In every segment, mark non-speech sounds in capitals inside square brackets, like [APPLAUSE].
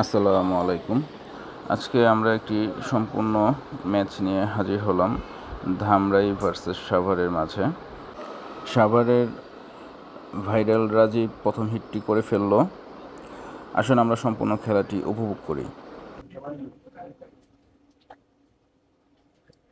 আসসালামু আলাইকুম। আজকে আমরা একটি সম্পূর্ণ ম্যাচ নিয়ে হাজির হলাম ধামরাই ভার্সেস সাভারের মাঝে। সাভারের ভাইরাল রাজীব প্রথম হিটটি করে ফেলল। আসুন আমরা সম্পূর্ণ খেলাটি উপভোগ করি।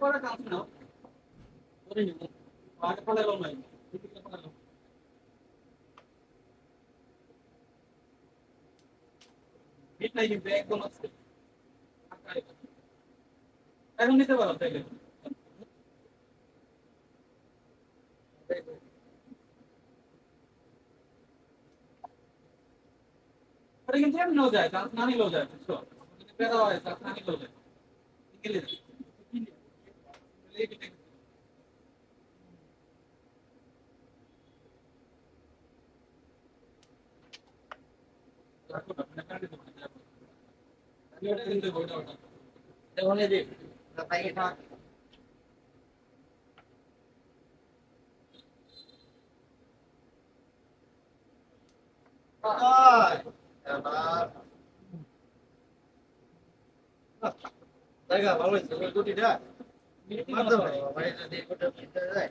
পরে কাজ নাও করে নিব আর পড়ালো নাই সময় শরীরটা সরাই দিই এখন নিতে পারো তাইলে ওটা কিন্তু এমনিও যায় চান্স না। জায়গা ভালো হয়েছে গুটিটা মারতে পারে ভাই যদি গোটা যায়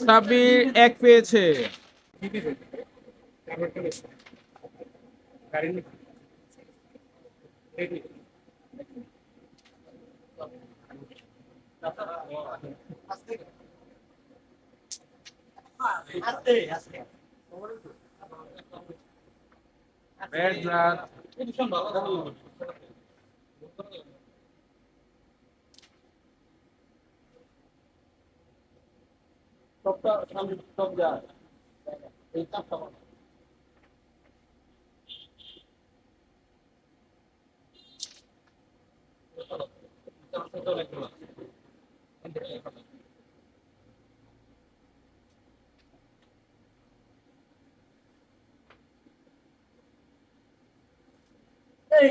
সাবির এক পেয়েছে। ব্যাট সবটা সামনে সব যায় এই চাপটা এই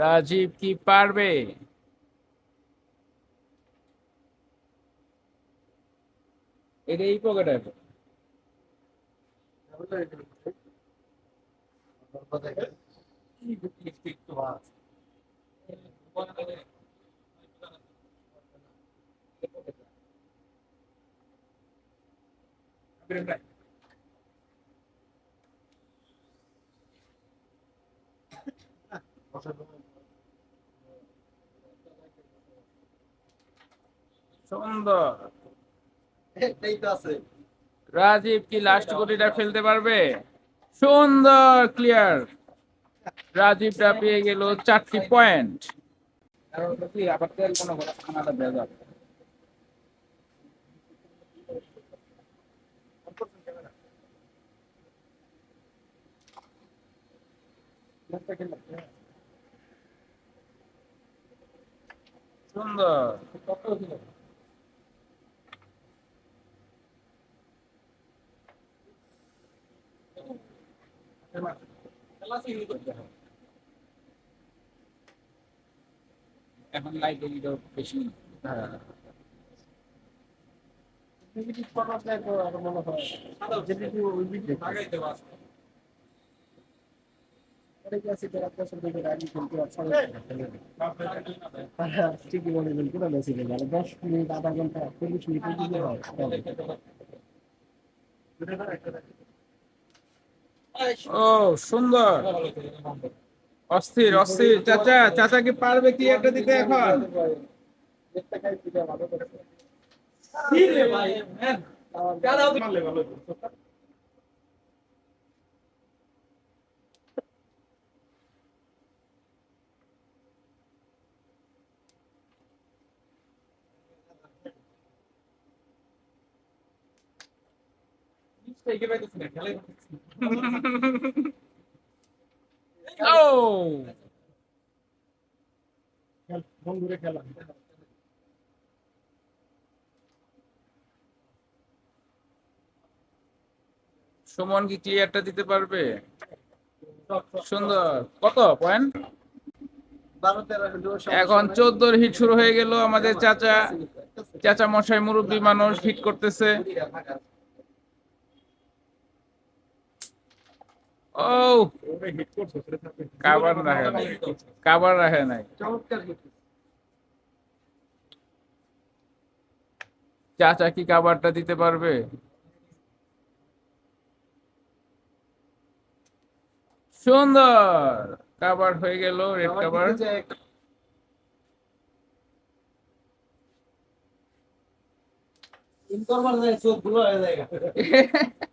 রাজীব কি পারবে? এটা এই পকেটে সুন্দর। এই তো আছে রাজীব কি লাস্ট গুটিটা ফেলতে পারবে? সুন্দর ক্লিয়ার রাজীবটা পেয়ে গেল চারটি পয়েন্ট আবার তেল কোনো খানাটা দেওয়া যাবে সুন্দর খেলা সিঙ্গেল হ্যাঁ হয় ও, সুন্দর। অস্থির অস্থির। চাচা চাচা কি পারবে কি একটা দিতে এখন? ভালো থেকে পাইতেছি না খেলাই করতেছি ও সুমন কি ক্লিয়ারটা দিতে পারবে? সুন্দর। কত? পয়েন্ট এখন চোদ্দোর হিট শুরু হয়ে গেল আমাদের চাচা। চাচা মশাই মুরব্বী মানুষ হিট করতেছে। ও কাবার রাখে নাই। কাবার রাখে নাই। চাচা কি কাবারটা দিতে পারবে? সুন্দর! কাবার হয়ে গেল রেড কাবার। ইনকর্মার যায় চোখগুলো হয়ে যায়। [LAUGHS]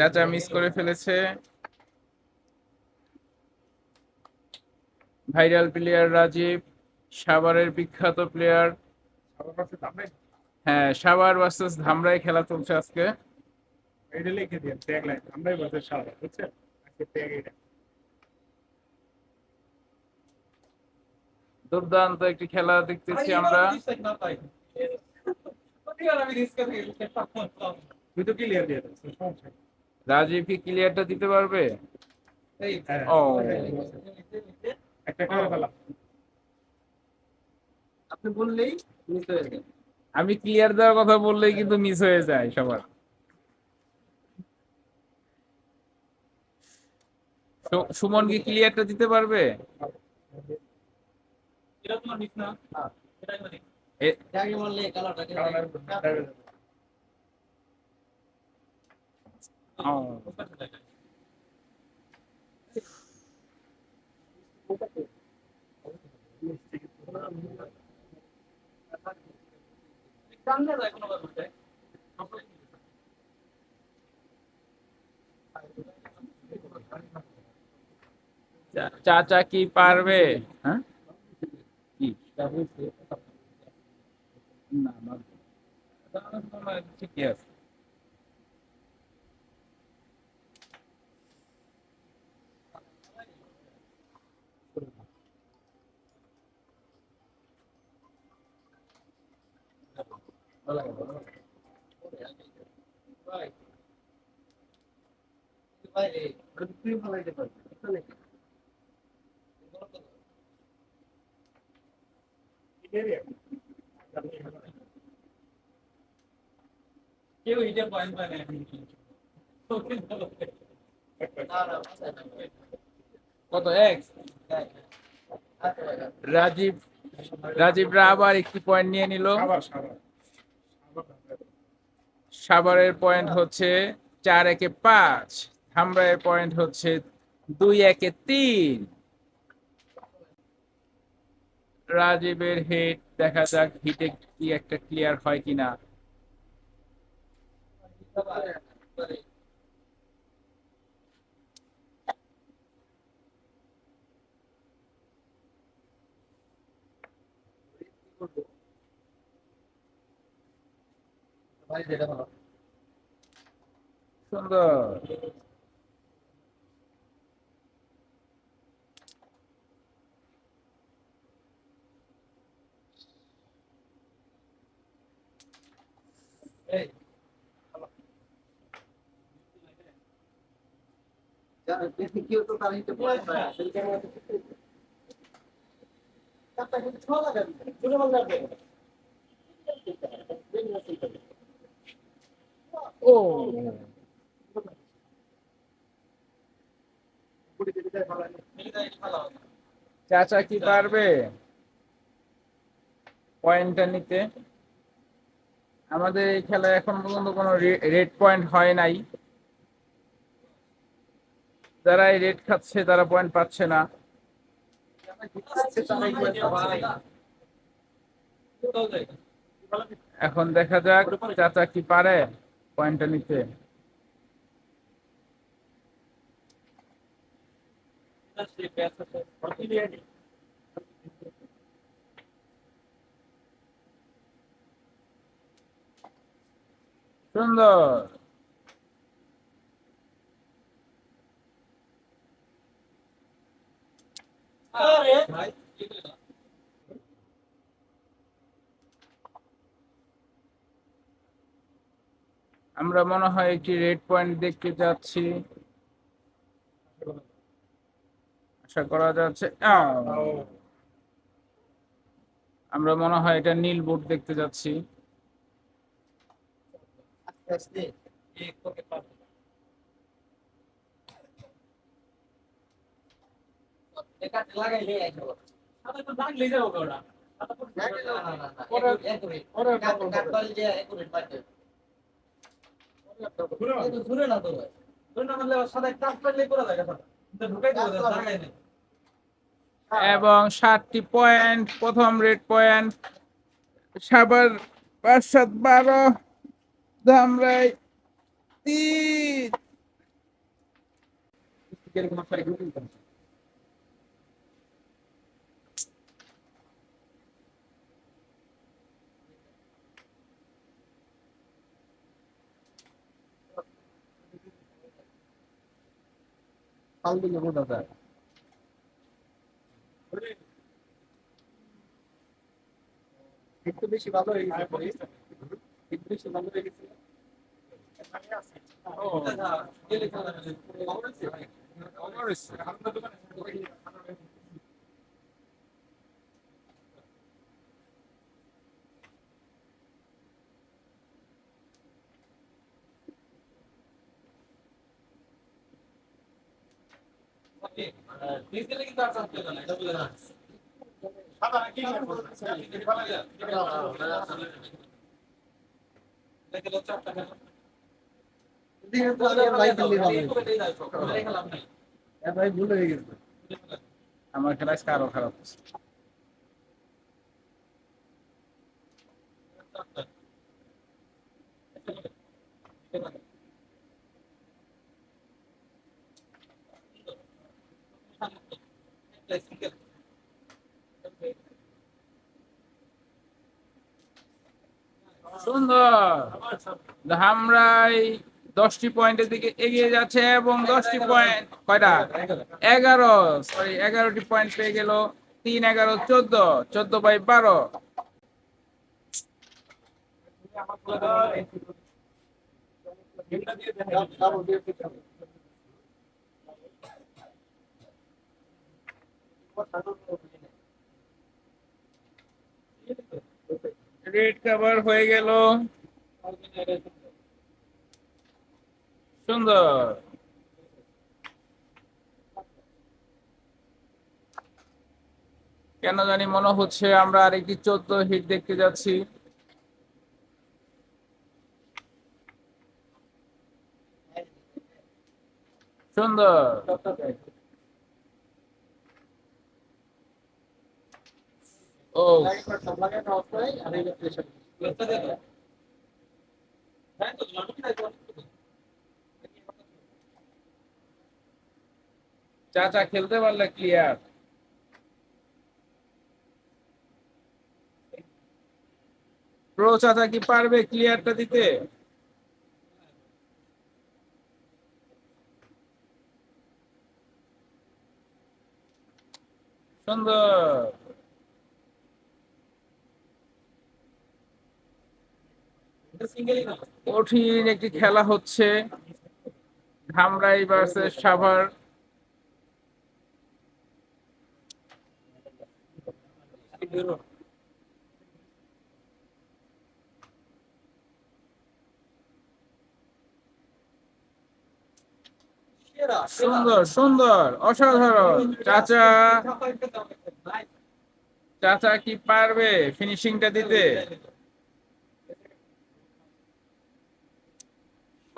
চাচা মিস করে ফেলেছে। ভাইরাল প্লেয়ার রাজীব সাভারের বিখ্যাত প্লেয়ার হ্যাঁ সাভার ভার্সেস ধামরাই খেলা চলছে আজকে। এটা লিখে দিন ট্যাগ লাইন আমরাই বলতে সারা বুঝছেন? ট্যাগ এটা দুর্দান্ত একটি খেলা দেখতেছি আমরা। তুই তো ক্লিয়ার দিয়ে নেই। রাজীব কি ক্লিয়ারটা দিতে পারবে? হ্যাঁ, ও। একটা করে ফেলা আপনি বললেই মিস হয়ে যায়। আমি ক্লিয়ার দেওয়ার কথা বললেই কিন্তু মিস হয়ে যায় সবার। সুমন কি ক্লিয়ারটা দিতে পারবে? এটা তোমার মিস না। এটা মানে ট্যাগে মারলে কালারটাকে ও, সামনে যায় কোনো কথা যায় চা- চাচা কি পারবে হ্যাঁ কি না ঠিকই আছে বাইরে তুই ফলাইতে পারবি বুঝছ নাকি? কেউ পয়েন্ট পায়। কত এক্স। রাজীব, রাজীবরা আবার একটি পয়েন্ট নিয়ে নিল সাভারের পয়েন্ট হচ্ছে চার একে পাঁচ ধামরাইয়ের পয়েন্ট হচ্ছে দুই একে তিন। রাজীবের হেড দেখা যাক হিটে কি একটা ক্লিয়ার হয় কিনা। সুন্দর। ও চাচা কি পারবে? পয়েন্টটা নিতে। আমাদের এই খেলায় এখন পর্যন্ত কোনো রেড পয়েন্ট হয় নাই। যারা এই রেড খাচ্ছে, তারা পয়েন্ট পাচ্ছে না। এখন দেখা যাক চাচা কি পারে পয়েন্টটা নিতে। সুন্দর। আমরা মনে হয় একটি রেড পয়েন্ট দেখতে যাচ্ছি আশা করা যাচ্ছে! আমরা মনে হয় এটা নীল বোর্ড দেখতে যাচ্ছি আস্তে আস্তে এবং সাতটি পয়েন্ট প্রথম রেড পয়েন্ট সাবার পাঁচ সাত বারো ধামরাই তিন। পাল দিলে বোঝা যায় একটু বেশি ভালো হয়ে গেছে। একটু বেশি ভালো হয়ে গেছে গেলে খেলা হবে খবর আছে খবর আছে আমাদের দোকানে প্লিজ গেলে কিন্তু আর চাপ দেবে না এটা বুঝে না সাদা কি ভালো যায় দেখলে চাপটা খেলা দিনে তো আগে লাইট দিলে ভালো হতো। খেলাম নাই এ ভাই ভুল হয়ে গেছে আমার খেলা আরও খারাপ সুন্দর। ধামরাই দশটি পয়েন্টের দিকে এগিয়ে যাচ্ছে এবং দশটি পয়েন্ট কয়টা? এগারো সরি এগারোটি পয়েন্ট পেয়ে গেল। তিন, এগারো, চোদ্দ চোদ্দ বাই বারো। রেড কভার হয়ে গেল। সুন্দর। কেন জানি মনে হচ্ছে আমরা আরেকটি চোদ্দ হিট দেখতে যাচ্ছি। সুন্দর। চাচা খেলতে পারলে ক্লিয়ার প্রো চাচা কি পারবে ক্লিয়ারটা দিতে? সুন্দর সিঙ্গেলই না কঠিন একটি খেলা হচ্ছে ধামরাই ভার্সেস সাভার। সুন্দর সুন্দর, অসাধারণ। চাচা চাচা কি পারবে ফিনিশিংটা দিতে?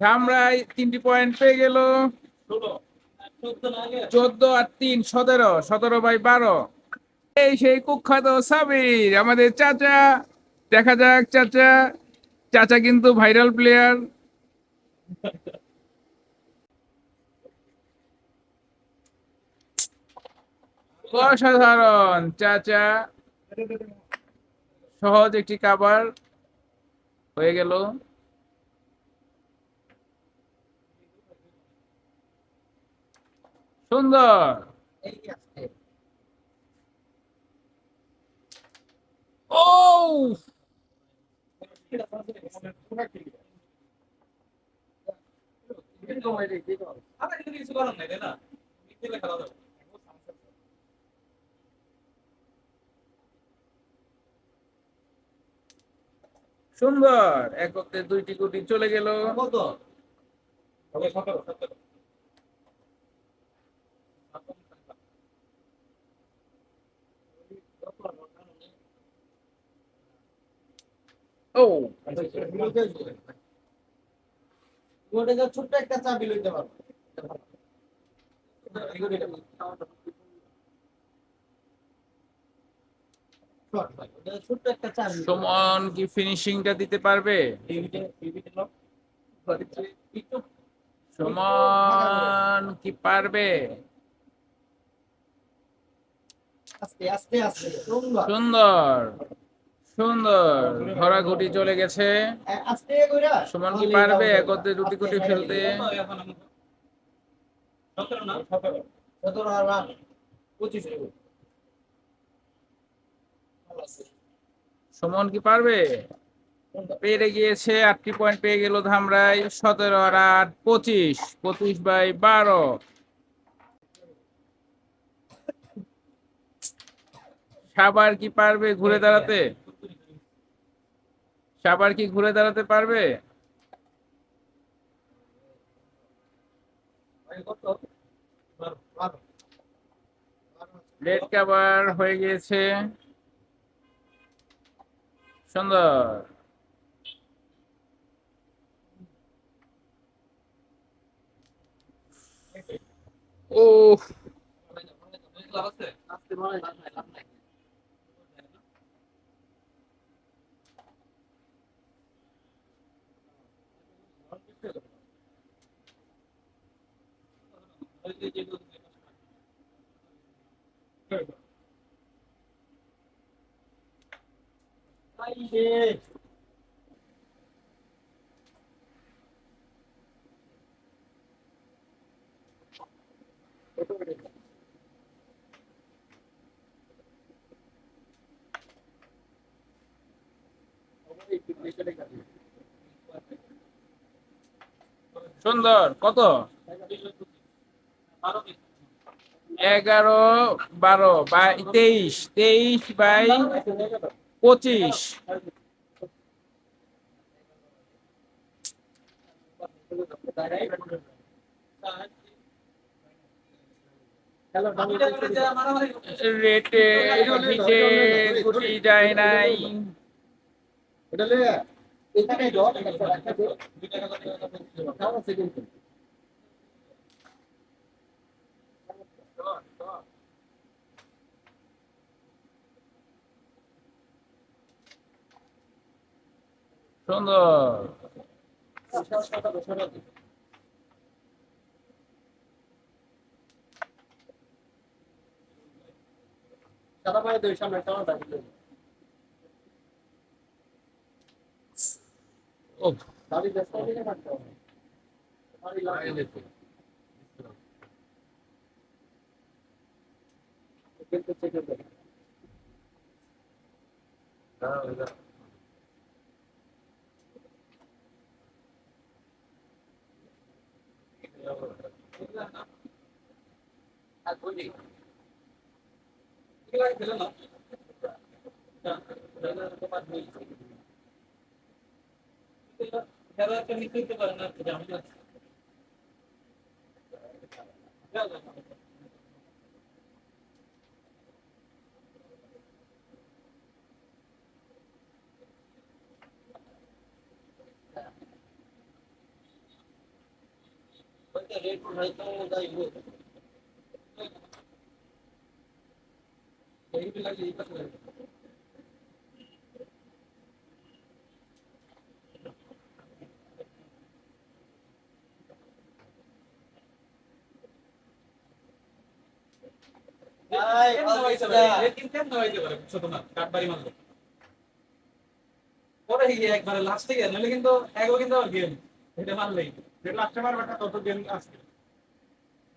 ধামরাই তিনটি পয়েন্ট পেয়ে গেল। চোদ্দ আর তিন, সতেরো। সতেরো বাই বারো। এই সেই কুখ্যাত সাবির, আমাদের চাচা। দেখা যাক, চাচা। চাচা কিন্তু ভাইরাল প্লেয়ার অসাধারণ, চাচা। সহজ একটি কাবার হয়ে গেল। সুন্দর। ও যাবে সুন্দর একত্রে দুইটি গুটি চলে গেল। কত? সতেরো সতেরো। ও। ওটা যা ছোট্ট একটা চাবি লইতে পারব সুমন কি ফিনিশিংটা দিতে পারবে? সুমন কি পারবে? আস্তে আস্তে আস্তে। সুন্দর। সুন্দর ধরা গুটি চলে গেছে। সুমন কি পারবে? একত্রে দুটি ফেলতে। সুমন কি পারবে? পেরে গিয়েছে, আটটি পয়েন্ট পেয়ে গেল ধামরাই। সতেরো আর আট, পঁচিশ। পঁচিশ বাই বারো। সাবার কি পারবে ঘুরে দাঁড়াতে? সাবার কি ঘুরে দাঁড়াতে পারবে? বারো। রেড কাভার হয়ে গিয়েছে। সুন্দর। ও আস্তে মনে হয় লাভ নাই, লাভ নাই। সুন্দর কত বারো পিস এগারো বারো বাই তেইশ তেইশ বাই পঁচিশ। রেটে যায় নাই লে এখানে দাও একটা রাখা দে দুই টাকা করে টাকা করে দিতে হবে। খাওয়া সেকেন্ড সুন্দর সাদা পায়ে দুই সামনে টানা থাকে ও দাবি ব্যস্ত দিকে থাকতে হবে দাবি লাগে কিন্তু চেক করে না। এটা তোমার দুই। এগুলা খেলা একটা নিতে দিতে পারে না, ঝামেলা আছে। যাও, যাও। ওইটা রেট হয়তো যাই হোক। এইগুলা এই পাশে রাখো। কেমনে হইতে পারে? রেটিং কেমনে হইতে পারে? বুঝছ তোমরা? কাঠবাড়ি মারলো। পরে একবারে লাস্টে নইলে কিন্তু এগো কিন্তু আবার গেম এটা মারলেই লাস্টে মারবাটা তত গেম আছে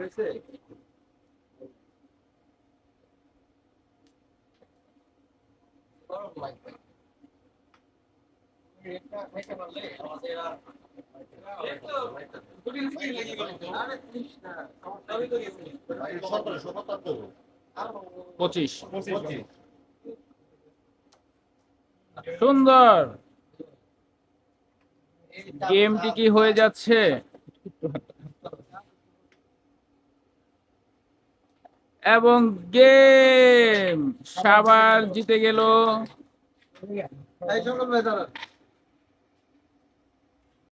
গেছে। পঁচিশ। পঁচিশ। সুন্দর। গেমটি কি হয়ে যাচ্ছে? এবং গেম সাবার জিতে গেল।